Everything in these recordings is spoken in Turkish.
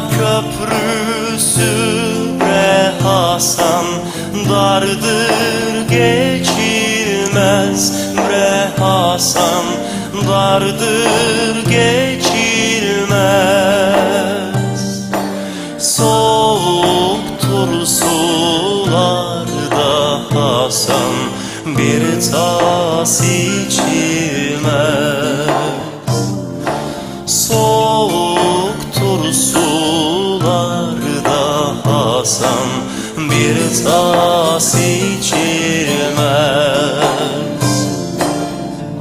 köprüsü ve Hasan Dardır geçilmez. Bre Hasan Dardır geçilmez. Soğuktur sularda Hasan Bir tas içilmez. Soğuktur bir tas içilmez.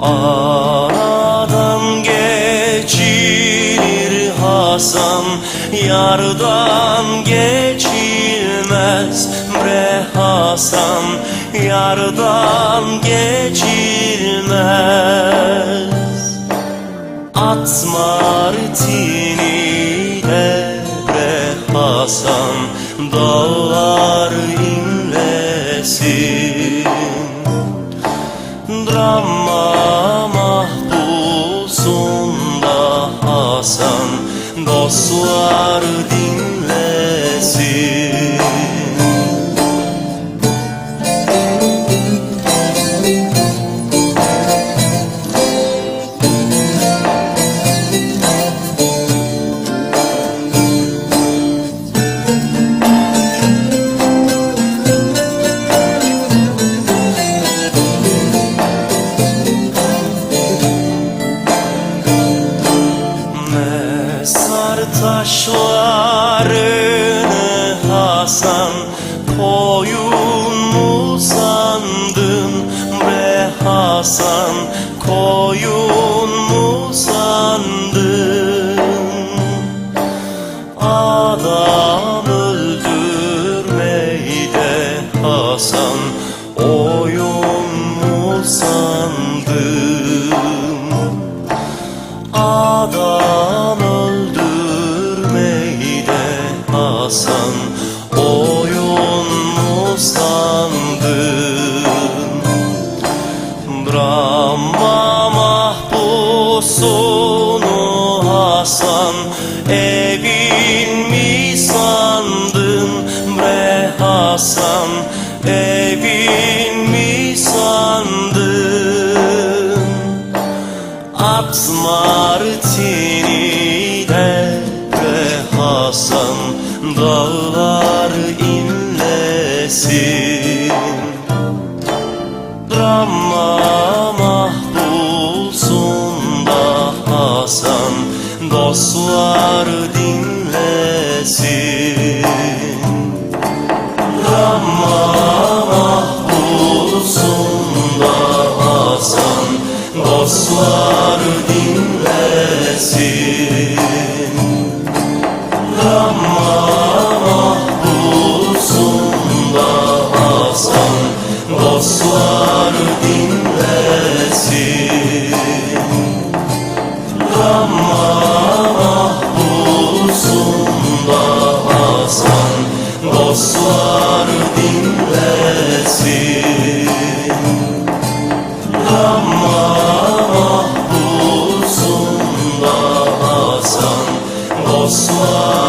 Aradan geçilir Hasan Yardan geçilmez bre Hasan Yardan geçilmez. At martiniyle inlesin Drama mahpusunda Hasan Dostlar dinlesin Hasan Koyun Hasan Evin mi sandın bre Hasan? Evin mi sandın? At martiniyle bre Hasan Dağlar inlesin. Drama mahpusunda Hasan Dostlar dinlesin dostlar dinlesin. Lamma mahpusunda Hasan dostlar.